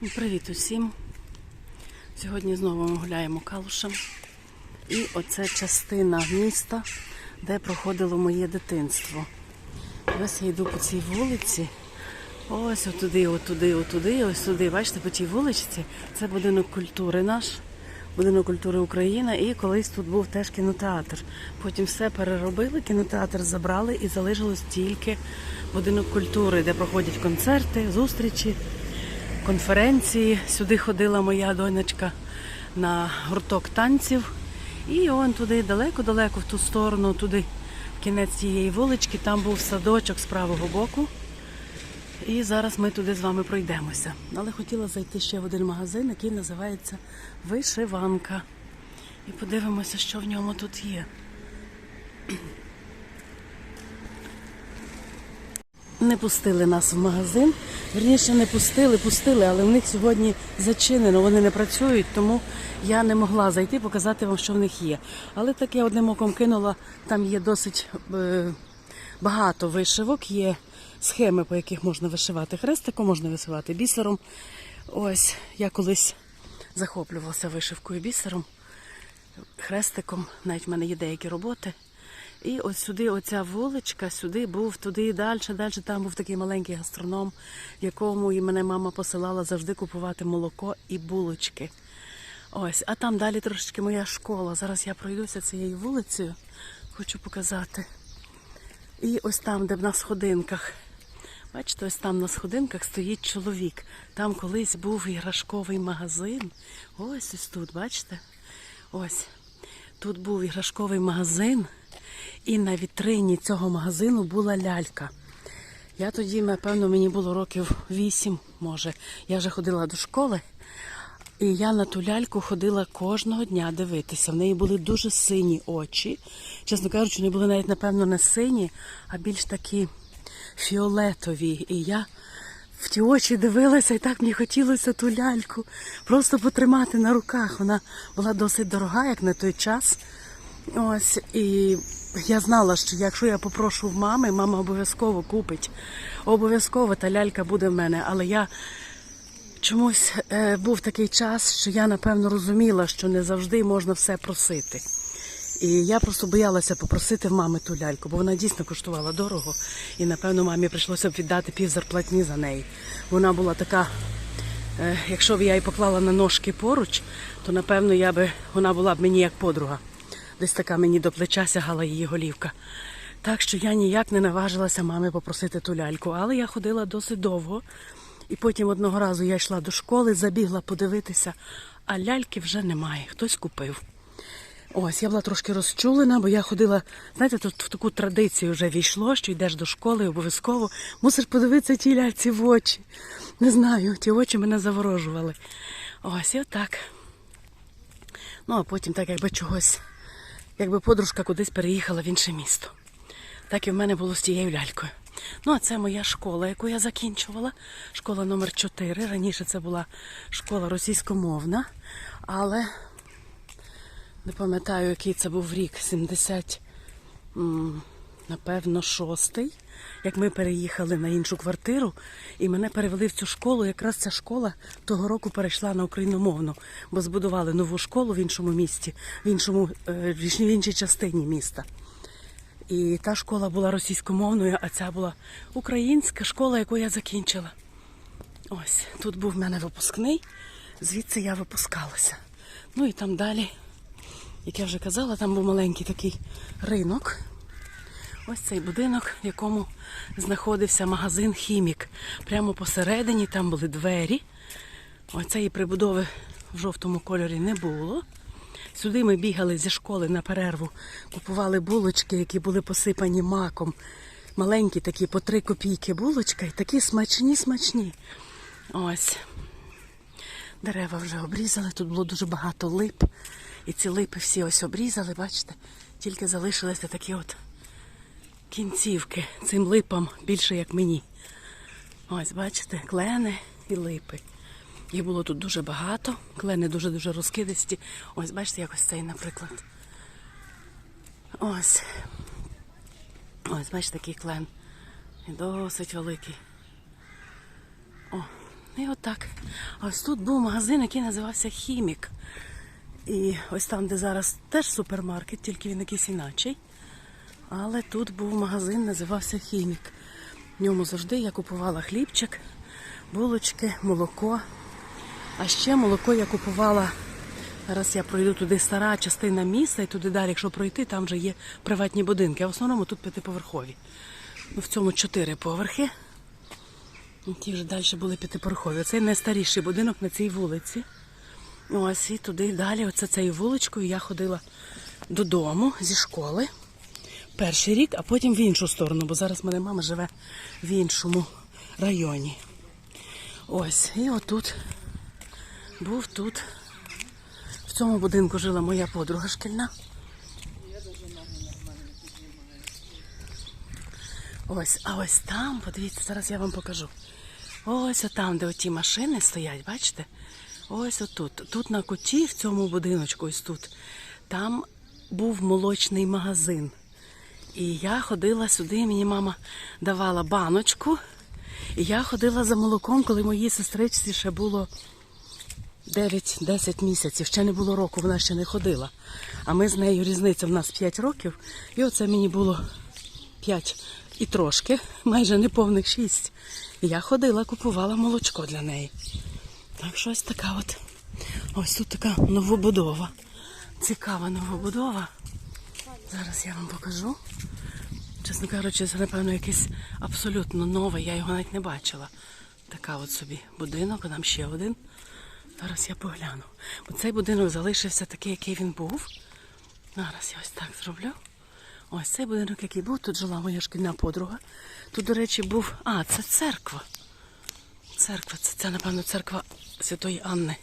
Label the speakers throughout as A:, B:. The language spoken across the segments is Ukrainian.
A: Привіт усім. Сьогодні знову ми гуляємо калушем. І оце частина міста, де проходило моє дитинство. Ось я йду по цій вулиці. Ось отуди, отуди, отуди, ось туди. Бачите, по тій вуличці це будинок культури наш, будинок культури Україна. І колись тут був теж кінотеатр. Потім все переробили, кінотеатр забрали і залишилось тільки будинок культури, де проходять концерти, зустрічі конференції. Сюди ходила моя донечка на гурток танців. І он туди далеко-далеко, в ту сторону, туди, в кінець цієї вулички, там був садочок з правого боку. І зараз ми туди з вами пройдемося. Але хотіла зайти ще в один магазин, який називається Вишиванка. І подивимося, що в ньому тут є. Не пустили нас в магазин. Вірніше не пустили, пустили, але в них сьогодні зачинено, вони не працюють, тому я не могла зайти, показати вам, що в них є. Але так я одним оком кинула, там є досить е, багато вишивок, є схеми, по яких можна вишивати хрестиком, можна вишивати бісером. Ось я колись захоплювалася вишивкою бісером, хрестиком, навіть в мене є деякі роботи. І ось сюди, оця вуличка, сюди був, туди і далі, далі. Там був такий маленький гастроном, якому і мене мама посилала завжди купувати молоко і булочки. Ось, а там далі трошечки моя школа. Зараз я пройдуся цією вулицею, хочу показати. І ось там, де на сходинках. Бачите, ось там на сходинках стоїть чоловік. Там колись був іграшковий магазин. Ось ось тут, бачите? Ось. Тут був іграшковий магазин, і на вітрині цього магазину була лялька. Я тоді, напевно, мені було років вісім, може. Я вже ходила до школи, і я на ту ляльку ходила кожного дня дивитися. В неї були дуже сині очі. Чесно кажучи, вони були навіть, напевно, не сині, а більш такі фіолетові. І я в ті очі дивилася, і так мені хотілося ту ляльку просто потримати на руках. Вона була досить дорога, як на той час. Ось і я знала, що якщо я попрошу в мами, мама обов'язково купить. Обов'язково та лялька буде в мене. Але я чомусь е, був такий час, що я напевно розуміла, що не завжди можна все просити. І я просто боялася попросити в мами ту ляльку, бо вона дійсно коштувала дорого. І напевно мамі прийшлося б віддати пів зарплатні за неї. Вона була така, е, якщо б я її поклала на ножки поруч, то напевно я би вона була б мені як подруга. Десь така мені до плеча сягала її голівка. Так що я ніяк не наважилася мами попросити ту ляльку. Але я ходила досить довго. І потім одного разу я йшла до школи, забігла подивитися, а ляльки вже немає. Хтось купив. Ось, я була трошки розчулена, бо я ходила, знаєте, тут в таку традицію вже війшло, що йдеш до школи, обов'язково мусиш подивитися тій ляльці в очі. Не знаю, ті очі мене заворожували. Ось, і отак. Ну, а потім так якби чогось, якби подружка кудись переїхала в інше місто. Так і в мене було з тією лялькою. Ну, а це моя школа, яку я закінчувала. Школа номер 4. Раніше це була школа російськомовна, але не пам'ятаю, який це був рік, 70, м, напевно, шостий. Як ми переїхали на іншу квартиру, і мене перевели в цю школу. Якраз ця школа того року перейшла на україномовну, бо збудували нову школу в іншому місті, в іншому е, в іншій частині міста. І та школа була російськомовною, а ця була українська школа, яку я закінчила. Ось тут був в мене випускний, звідси я випускалася. Ну і там далі як я вже казала, там був маленький такий ринок. Ось цей будинок, в якому знаходився магазин Хімік. Прямо посередині там були двері. Оцеї прибудови в жовтому кольорі не було. Сюди ми бігали зі школи на перерву, купували булочки, які були посипані маком. Маленькі такі по три копійки булочка і такі смачні, смачні. Ось. Дерева вже обрізали, тут було дуже багато лип. І ці липи всі ось обрізали, бачите, тільки залишилися такі от кінцівки. Цим липам більше, як мені. Ось, бачите, клени і липи. Їх було тут дуже багато, клени дуже-дуже розкидисті. Ось, бачите, якось цей, наприклад. Ось. Ось, бачите, такий клен. І досить великий. О, І отак. Ось тут був магазин, який називався Хімік. І ось там, де зараз теж супермаркет, тільки він якийсь іначий. Але тут був магазин, називався Хімік. В ньому завжди я купувала хлібчик, булочки, молоко. А ще молоко я купувала. Зараз я пройду туди стара частина міста, і туди далі, якщо пройти, там вже є приватні будинки. А в основному тут п'ятиповерхові. Ну, в цьому чотири поверхи. І Ті вже далі були п'ятиповерхові. Це найстаріший будинок на цій вулиці. Ось і туди далі, оце цією вуличкою я ходила додому зі школи. Перший рік, а потім в іншу сторону, бо зараз в мене мама живе в іншому районі. Ось, і отут був тут. В цьому будинку жила моя подруга шкільна. Ось, а ось там, подивіться, зараз я вам покажу. Ось отам, де оті машини стоять, бачите? Ось отут. Тут на куті, в цьому будиночку, ось тут, там був молочний магазин. І я ходила сюди, мені мама давала баночку. І я ходила за молоком, коли моїй сестричці ще було 9-10 місяців. Ще не було року, вона ще не ходила. А ми з нею різниця в нас 5 років. І оце мені було 5 і трошки, майже неповних 6. І я ходила, купувала молочко для неї. Так що ось така от. Ось тут така новобудова. Цікава новобудова. Зараз я вам покажу. Чесно кажучи, це, напевно, якесь абсолютно нове, я його навіть не бачила. Така от собі будинок, а там ще один. Зараз я погляну. Бо цей будинок залишився такий, який він був. Зараз я ось так зроблю. Ось цей будинок, який був, тут жила моя шкільна подруга. Тут, до речі, був. А, це церква. Церква, це, це напевно, церква Святої Анни.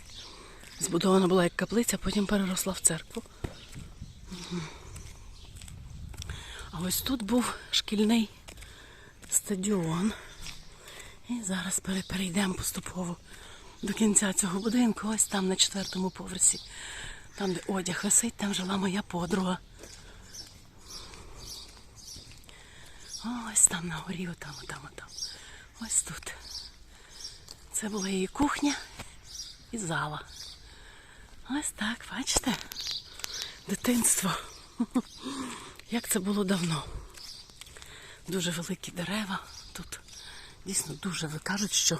A: Збудована була як каплиця, потім переросла в церкву. А ось тут був шкільний стадіон. І зараз перейдемо поступово до кінця цього будинку. Ось там на четвертому поверсі, там, де одяг висить, там жила моя подруга. Ось там на горі, отам, отам, отам. Ось тут. Це була її кухня і зала. Ось так, бачите? Дитинство. Як це було давно. Дуже великі дерева тут. Дійсно дуже ви кажуть, що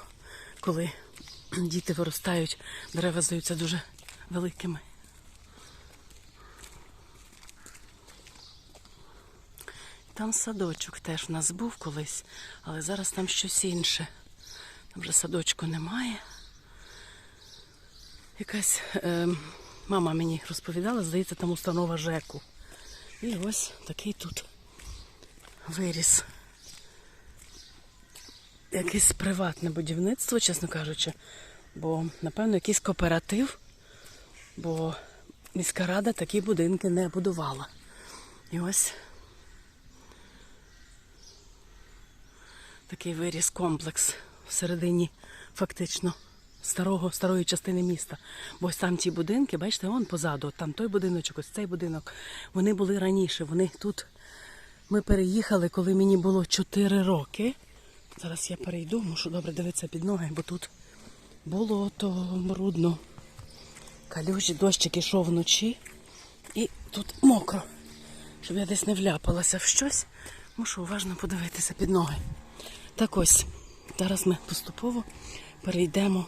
A: коли діти виростають, дерева здаються дуже великими. Там садочок теж в нас був колись, але зараз там щось інше. Там вже садочку немає. Якась е, мама мені розповідала, здається, там установа ЖЕКу. І ось такий тут виріс. Якесь приватне будівництво, чесно кажучи. Бо, напевно, якийсь кооператив, бо міська рада такі будинки не будувала. І ось такий виріс комплекс всередині фактично старого, старої частини міста. Бо ось там ті будинки, бачите, вон позаду, там той будиночок, ось цей будинок. Вони були раніше. Вони тут. Ми переїхали, коли мені було 4 роки. Зараз я перейду, мушу добре дивитися під ноги, бо тут було то брудно. Калюжі, дощик ішов вночі. І тут мокро. Щоб я десь не вляпалася в щось, мушу уважно подивитися під ноги. Так ось, зараз ми поступово перейдемо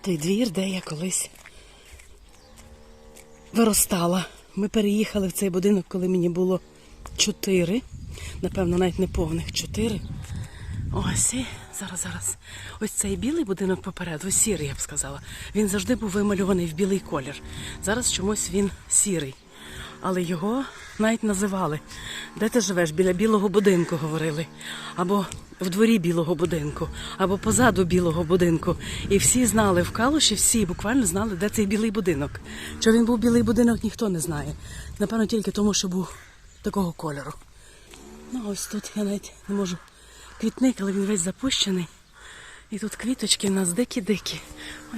A: той двір, де я колись виростала. Ми переїхали в цей будинок, коли мені було чотири. Напевно, навіть не повних чотири. Ось і зараз, зараз. Ось цей білий будинок попереду, сірий, я б сказала. Він завжди був вималюваний в білий колір. Зараз чомусь він сірий. Але його навіть називали. Де ти живеш? Біля білого будинку говорили. Або в дворі білого будинку, або позаду білого будинку. І всі знали в Калуші, всі буквально знали, де цей білий будинок. Що він був білий будинок, ніхто не знає. Напевно, тільки тому, що був такого кольору. Ну, ось тут я навіть не можу квітник, але він весь запущений. І тут квіточки в нас дикі-дикі.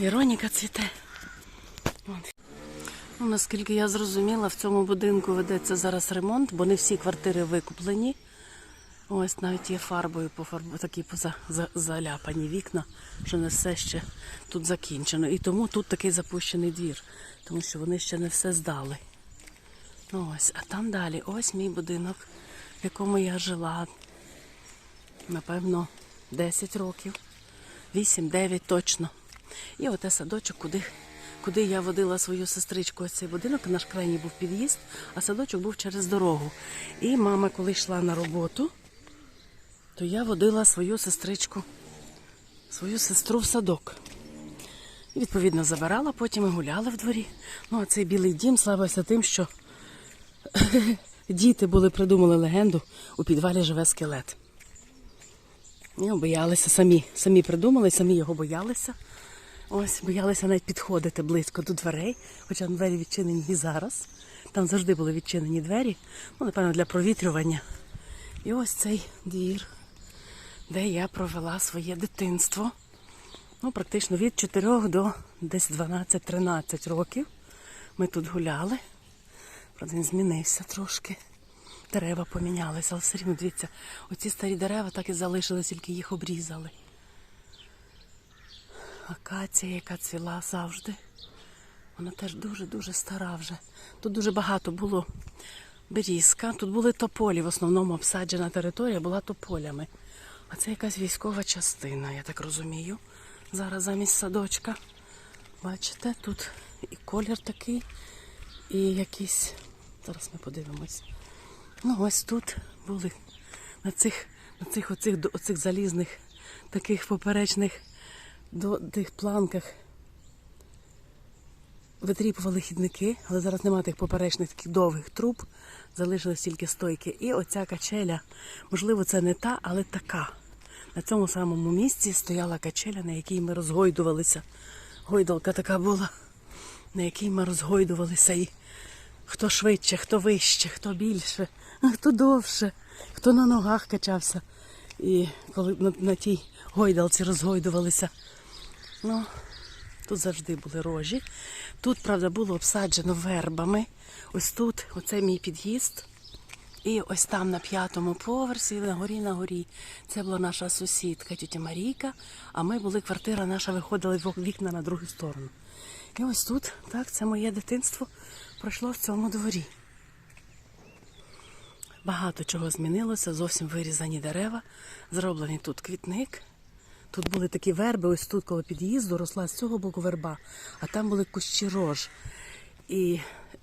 A: Іроніка цвіте. От. Наскільки я зрозуміла, в цьому будинку ведеться зараз ремонт, бо не всі квартири викуплені. Ось навіть є фарбою пофарбу, такі поза, за, заляпані вікна, що не все ще тут закінчено. І тому тут такий запущений двір, тому що вони ще не все здали. Ну ось, а там далі, ось мій будинок, в якому я жила, напевно, 10 років, 8-9 точно. І оте садочок, куди, куди я водила свою сестричку. Ось цей будинок, наш крайній був під'їзд, а садочок був через дорогу. І мама, коли йшла на роботу, то я водила свою сестричку, свою сестру в садок. І, відповідно, забирала, потім і гуляли в дворі. Ну, а цей білий дім славився тим, що діти були придумали легенду, у підвалі живе скелет. І боялися самі. Самі придумали, самі його боялися. Ось, боялися навіть підходити близько до дверей, хоча двері відчинені і зараз. Там завжди були відчинені двері, ну, напевно, для провітрювання. І ось цей двір, де я провела своє дитинство. Ну, практично від 4 до десь 12-13 років. Ми тут гуляли. Правда, він змінився трошки. Дерева помінялися, але все рівно, дивіться, оці старі дерева так і залишились, тільки їх обрізали. Акація, яка цвіла завжди. Вона теж дуже-дуже стара вже. Тут дуже багато було берізка. Тут були тополі. В основному обсаджена територія була тополями. А це якась військова частина, я так розумію. Зараз замість садочка. Бачите, тут і колір такий, і якийсь. Зараз ми подивимось. Ну, ось тут були на цих, на цих оцих, оцих залізних таких поперечних до тих планках витріпували хідники, але зараз немає тих поперечних таких довгих труб, залишились тільки стойки. І оця качеля, можливо, це не та, але така. На цьому самому місці стояла качеля, на якій ми розгойдувалися. Гойдалка така була, на якій ми розгойдувалися. І хто швидше, хто вище, хто більше, хто довше, хто на ногах качався. І коли на, на тій гойдалці розгойдувалися. Ну, тут завжди були рожі. Тут, правда, було обсаджено вербами. Ось тут, оце мій під'їзд. І ось там на п'ятому поверсі, на горі на горі, це була наша сусідка, тітя Марійка. А ми були, квартира наша виходила в вікна на другу сторону. І ось тут, так, це моє дитинство пройшло в цьому дворі. Багато чого змінилося, зовсім вирізані дерева, зроблений тут квітник. Тут були такі верби, ось тут коло під'їзду росла з цього боку верба, а там були кущі рож. І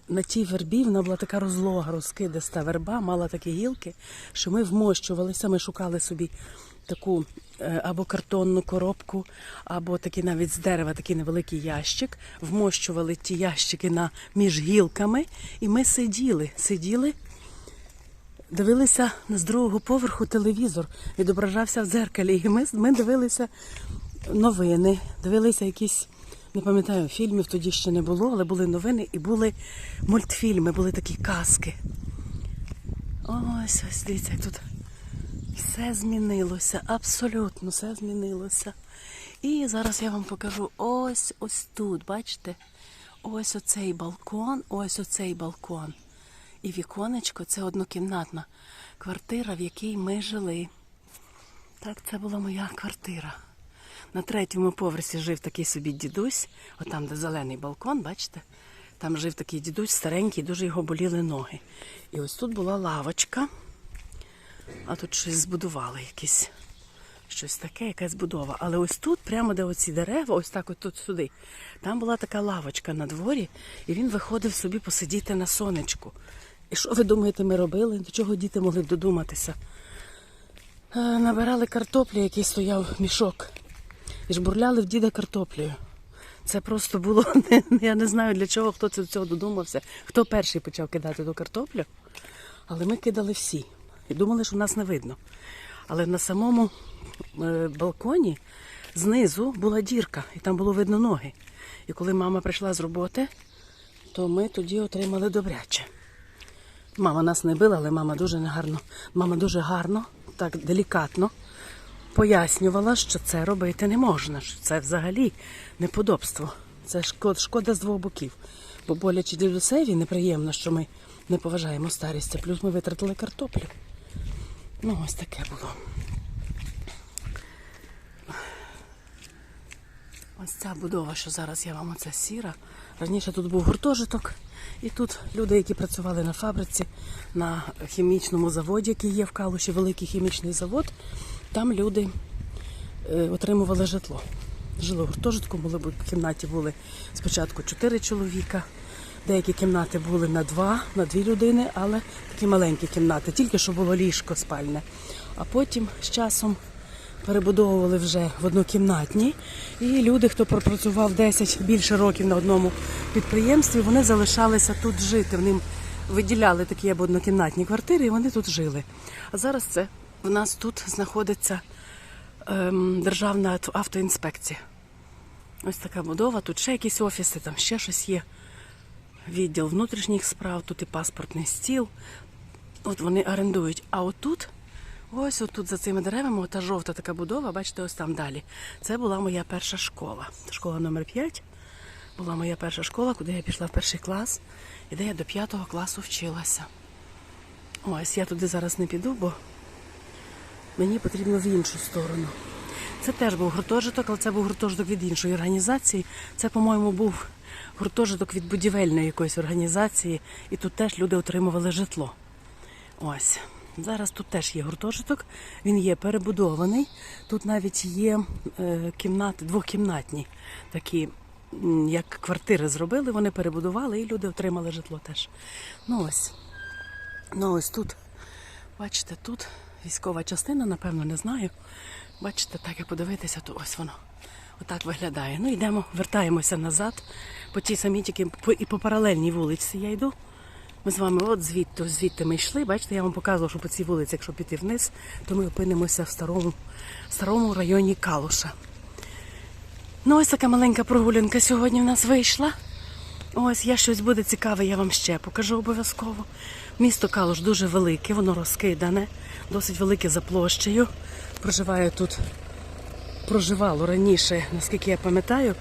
A: на тій вербі вона була така розлога, розкидиста верба, мала такі гілки, що ми вмощувалися, ми шукали собі таку е, або картонну коробку, або такий навіть з дерева такий невеликий ящик. Вмощували ті ящики на, між гілками, і ми сиділи, сиділи дивилися з другого поверху телевізор, відображався в дзеркалі. І ми, ми дивилися новини, дивилися якісь, не пам'ятаю, фільмів тоді ще не було, але були новини і були мультфільми, були такі казки. Ось, ось, дивіться, тут все змінилося, абсолютно все змінилося. І зараз я вам покажу ось ось тут, бачите? Ось оцей балкон, ось оцей балкон. І віконечко це однокімнатна квартира, в якій ми жили. Так, це була моя квартира. На третьому поверсі жив такий собі дідусь, отам, де зелений балкон, бачите? Там жив такий дідусь старенький, дуже його боліли ноги. І ось тут була лавочка, а тут щось збудували якесь. Щось таке, якась будова. Але ось тут, прямо де оці дерева, ось так от тут сюди, там була така лавочка на дворі, і він виходив собі посидіти на сонечку. І що ви думаєте, ми робили? До чого діти могли б додуматися? Е, Набирали картоплі, який стояв мішок, і жбурляли в діда картоплею. Це просто було, я не знаю для чого, хто це до цього додумався, хто перший почав кидати ту картоплю. Але ми кидали всі і думали, що нас не видно. Але на самому балконі знизу була дірка, і там було видно ноги. І коли мама прийшла з роботи, то ми тоді отримали добряче. Мама нас не била, але мама дуже негарно, мама дуже гарно, так делікатно пояснювала, що це робити не можна, що це взагалі неподобство. Це шкода, шкода з двох боків. Бо боляче дідусеві неприємно, що ми не поважаємо старість, плюс ми витратили картоплю. Ну, ось таке було. Ось ця будова, що зараз я вам оце сіра. Раніше тут був гуртожиток, і тут люди, які працювали на фабриці, на хімічному заводі, який є в Калуші, великий хімічний завод, там люди е, отримували житло. Жили в гуртожитку, були в кімнаті були спочатку чотири чоловіка, деякі кімнати були на два, на дві людини, але такі маленькі кімнати, тільки що було ліжко спальне. А потім з часом перебудовували вже в однокімнатні. І люди, хто пропрацював 10 більше років на одному підприємстві, вони залишалися тут жити. Вони виділяли такі або однокімнатні квартири, і вони тут жили. А зараз це в нас тут знаходиться ем, державна автоінспекція. Ось така будова, тут ще якісь офіси, там ще щось є. Відділ внутрішніх справ, тут і паспортний стіл. От вони орендують. А отут, ось отут за цими деревами, ота жовта така будова, бачите, ось там далі. Це була моя перша школа. Школа номер 5 була моя перша школа, куди я пішла в перший клас, і де я до п'ятого класу вчилася. Ось я туди зараз не піду, бо мені потрібно в іншу сторону. Це теж був гуртожиток, але це був гуртожиток від іншої організації. Це, по-моєму, був гуртожиток від будівельної якоїсь організації, і тут теж люди отримували житло. Ось. Зараз тут теж є гуртожиток, він є перебудований. Тут навіть є е, кімнати, двохкімнатні такі, як квартири зробили, вони перебудували і люди отримали житло теж. Ну ось. Ну ось тут, бачите, тут військова частина, напевно, не знаю. Бачите, так як подивитися, то ось воно. Отак виглядає. Ну йдемо, вертаємося назад. По тій самій тільки і по паралельній вулиці я йду. Ми з вами от звідти, звідти ми йшли. Бачите, я вам показувала, що по цій вулиці, якщо піти вниз, то ми опинимося в старому, старому районі Калуша. Ну, ось така маленька прогулянка сьогодні в нас вийшла. Ось я щось буде цікаве, я вам ще покажу обов'язково. Місто Калуш дуже велике, воно розкидане, досить велике за площею. Проживає тут, проживало раніше, наскільки я пам'ятаю,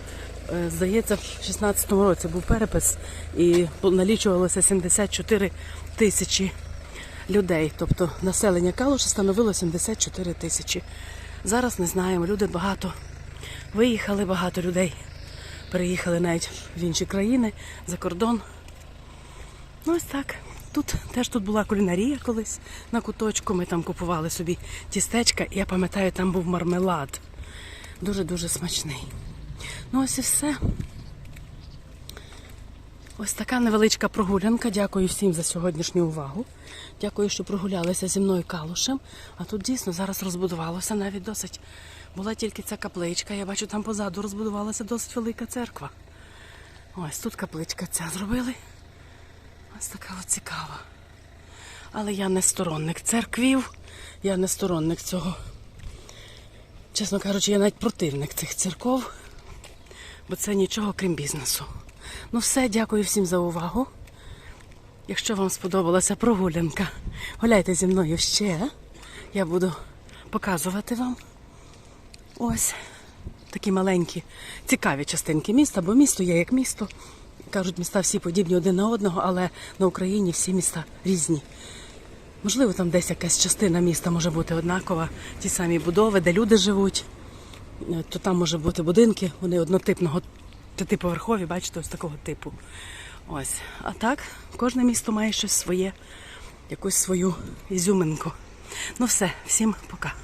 A: здається, в 16-му році був перепис і налічувалося 74 тисячі людей. Тобто населення Калуша становило 74 тисячі. Зараз не знаємо, люди багато виїхали, багато людей переїхали навіть в інші країни за кордон. Ну ось так. Тут теж тут була кулінарія колись на куточку. Ми там купували собі тістечка, і я пам'ятаю, там був мармелад. Дуже-дуже смачний. Ну ось і все. Ось така невеличка прогулянка. Дякую всім за сьогоднішню увагу. Дякую, що прогулялися зі мною калушем. А тут дійсно зараз розбудувалося навіть досить. Була тільки ця капличка. Я бачу, там позаду розбудувалася досить велика церква. Ось тут капличка ця зробили. Ось така от цікава. Але я не сторонник церквів, я не сторонник цього. Чесно кажучи, я навіть противник цих церков, бо це нічого крім бізнесу. Ну все, дякую всім за увагу. Якщо вам сподобалася прогулянка, гуляйте зі мною ще. Я буду показувати вам. Ось такі маленькі, цікаві частинки міста, бо місто є як місто. Кажуть, міста всі подібні один на одного, але на Україні всі міста різні. Можливо, там десь якась частина міста може бути однакова, ті самі будови, де люди живуть. Е, То там може бути будинки, вони однотипного, п'ятиповерхові, бачите, ось такого типу. Ось. А так, кожне місто має щось своє, якусь свою ізюминку. Ну все, всім пока.